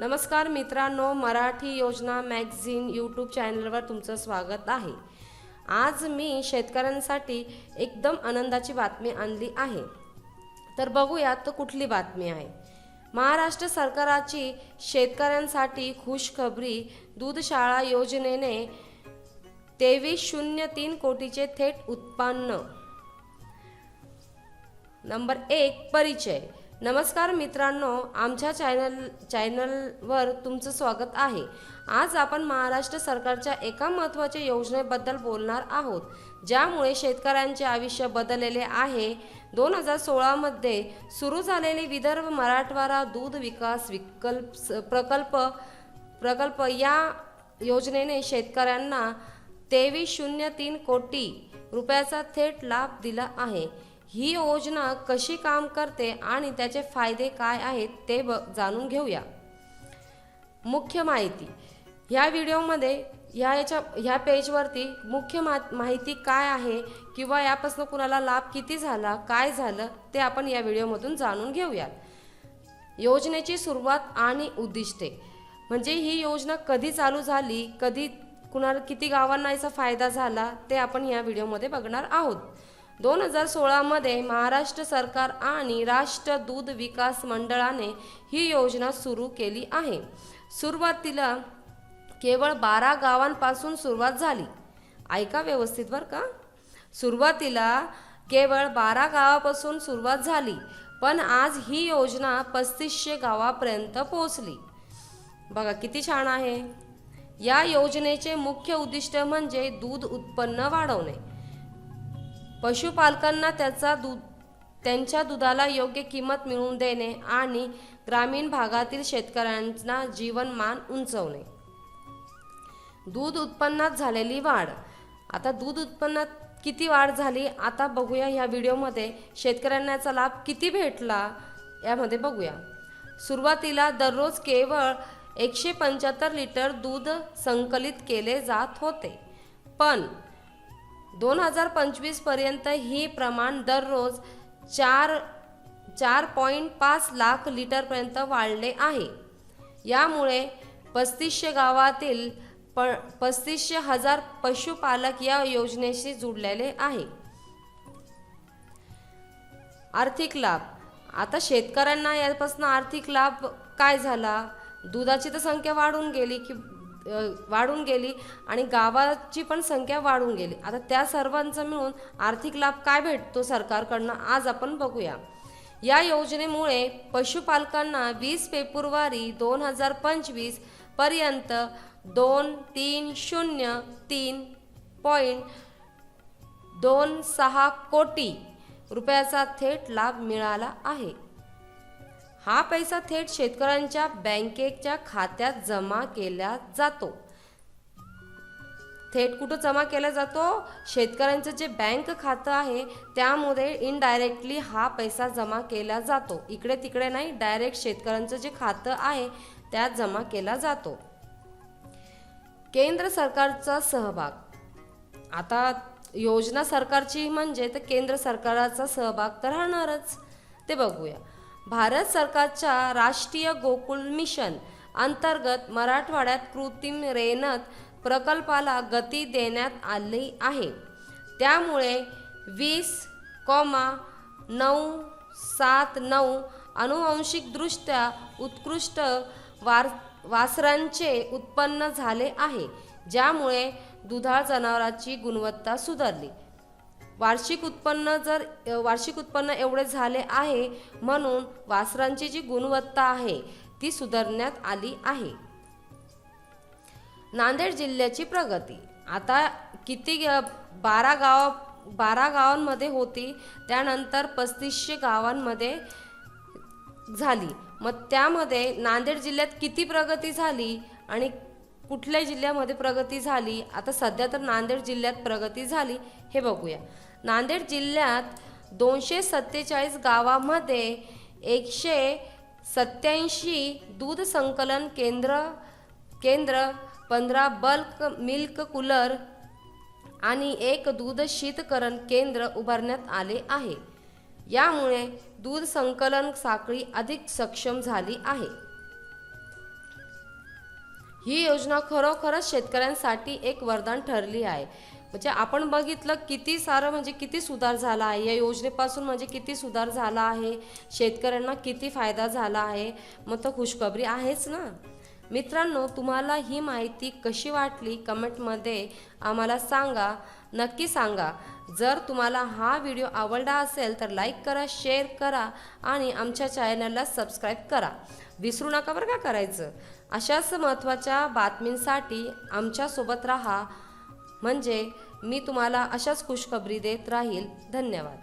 नमस्कार मित्रांनो मराठी योजना मॅगझिन यूट्यूब चॅनलवर तुमचं स्वागत आहे. आज मी शेतकऱ्यांसाठी एकदम आनंदाची बातमी आणली आहे. तर बघूयात तर कुठली बातमी आहे. महाराष्ट्र सरकाराची शेतकऱ्यांसाठी खुशखबरी दूधशाळा योजनेने तेवीस शून्य तीन कोटीचे थेट उत्पन्न. नंबर एक परिचय. नमस्कार मित्रांनो आमच्या चॅनल चॅनलवर तुमचं स्वागत आहे. आज आपण महाराष्ट्र सरकारच्या एका महत्त्वाच्या योजनेबद्दल बोलणार आहोत ज्यामुळे शेतकऱ्यांचे आयुष्य बदललेले आहे. दोन हजार सोळामध्ये सुरू झालेली विदर्भ मराठवाडा दूध विकास विकल्प स- प्रकल्प प्रकल्प या योजनेने शेतकऱ्यांना तेवीस शून्य तीन कोटी रुपयाचा थेट लाभ दिला आहे. ही योजना कशी काम करते आणि त्याचे फायदे काय आहेत ते ब जाणून घेऊया. मुख्य माहिती. ह्या व्हिडिओमध्ये ह्या याच्या ह्या पेजवरती मुख्य मा माहिती काय आहे किंवा यापासून कुणाला लाभ किती झाला काय झालं ते आपण या व्हिडिओमधून जाणून घेऊया योजनेची सुरुवात आणि उद्दिष्टे. म्हणजे ही योजना कधी चालू झाली कधी कुणाला किती गावांना याचा फायदा झाला ते आपण या व्हिडिओमध्ये बघणार आहोत. दोन हजार सोळामध्ये महाराष्ट्र सरकार आणि राष्ट्र दूध विकास मंडळाने ही योजना सुरू केली आहे. सुरुवातीला केवळ बारा गावांपासून सुरुवात झाली. ऐका व्यवस्थित बरं का. सुरुवातीला केवळ बारा गावापासून सुरुवात झाली पण आज ही योजना पस्तीसशे गावापर्यंत पोहोचली. बघा किती छान आहे. या योजनेचे मुख्य उद्दिष्ट म्हणजे दूध उत्पन्न वाढवणे. पशुपालकांना त्याचा दूध त्यांच्या दुधाला योग्य किंमत मिळवून देणे आणि ग्रामीण भागातील शेतकऱ्यांना जीवनमान उंचवणे. दूध उत्पन्नात झालेली वाढ. आता दूध उत्पन्नात किती वाढ झाली आता बघूया ह्या व्हिडिओमध्ये शेतकऱ्यांनाचा लाभ किती भेटला यामध्ये बघूया. सुरुवातीला दररोज केवळ एकशे पंच्याहत्तर लिटर दूध संकलित केले जात होते. पण दोन हजार पंचवीसपर्यंत हे ही प्रमाण दररोज चार चार पॉईंट पाच लाख लिटरपर्यंत वाढले आहे. यामुळे पस्तीसशे गावातील प पस्तीसशे हजार पशुपालक या योजनेशी जुडलेले आहे. आर्थिक लाभ. आता शेतकऱ्यांना यापासून आर्थिक लाभ काय झाला? दुधाची तर संख्या वाढून गेली की वाढून गेली आणि गावाची पण संख्या वाढून गेली. आता त्या सर्वांचं मिळून आर्थिक लाभ काय भेटतो सरकारकडनं आज आपण बघूया. या योजनेमुळे पशुपालकांना वीस फेब्रुवारी दोन हजार पंचवीसपर्यंत दोन तीन शून्य तीन पॉईंट दोन सहा कोटी रुपयाचा थेट लाभ मिळाला आहे. हा पैसा थेट शेतकऱ्यांच्या बँकेच्या खात्यात जमा केला जातो. थेट कुठं जमा केला जातो? शेतकऱ्यांचं जे बँक खातं आहे त्यामध्ये इनडायरेक्टली हा पैसा जमा केला जातो. इकडे तिकडे नाही डायरेक्ट शेतकऱ्यांचं जे खातं आहे त्यात जमा केला जातो. केंद्र सरकारचा सहभाग. आता योजना सरकारची म्हणजे तर केंद्र सरकारचा सहभाग तर राहणारच. ते बघूया. भारत सरकारच्या राष्ट्रीय गोकुळ मिशन अंतर्गत मराठवाड्यात कृत्रिम रेनत प्रकल्पाला गती देण्यात आली आहे. त्यामुळे वीस कॉमा नऊ सात नऊ अनुवांशिकदृष्ट्या उत्कृष्ट वार वासरांचे उत्पन्न झाले आहे ज्यामुळे दुधाळ जनावरांची गुणवत्ता सुधारली. वार्षिक उत्पन्न जर वार्षिक उत्पन्न एवढे झाले आहे म्हणून वासरांची जी गुणवत्ता आहे ती सुधारण्यात आली आहे. नांदेड जिल्ह्याची प्रगती. आता किती बारा गाव बारा गावांमध्ये होती त्यानंतर पस्तीसशे गावांमध्ये झाली. मग त्यामध्ये नांदेड जिल्ह्यात किती प्रगती झाली आणि कुठल्या जिल्ह्यामध्ये प्रगती झाली आता सध्या तर नांदेड जिल्ह्यात प्रगती झाली हे बघूया. नांदेड जिल्ह्यात दोनशे सत्तेचाळीस गावामध्ये एकशे सत्याऐंशी दूध संकलन केंद्र केंद्र पंधरा बल्क मिल्क कूलर आणि एक दूध शीतकरण केंद्र उभारण्यात आले आहे. यामुळे दूध संकलन साखळी अधिक सक्षम झाली आहे. ही योजना खरोखरच शेतकऱ्यांसाठी एक वरदान ठरली आहे. म्हणजे आपण बघितलं किती सारं म्हणजे किती सुधार झाला आहे. या योजनेपासून म्हणजे किती सुधार झाला आहे. शेतकऱ्यांना किती फायदा झाला आहे. मग तर खुशखबरी आहेच ना. मित्रांनो तुम्हाला ही माहिती कशी वाटली कमेंटमध्ये आम्हाला सांगा. नक्की सांगा. जर तुम्हाला हा व्हिडिओ आवडला असेल तर लाईक करा शेअर करा आणि आमच्या चॅनलला सबस्क्राईब करा. विसरू नका बरं का करायचं? अशाच महत्त्वाच्या बातमींसाठी आमच्यासोबत राहा. म्हणजे मी तुम्हाला अशाच खुशखबरी देत राहील. धन्यवाद.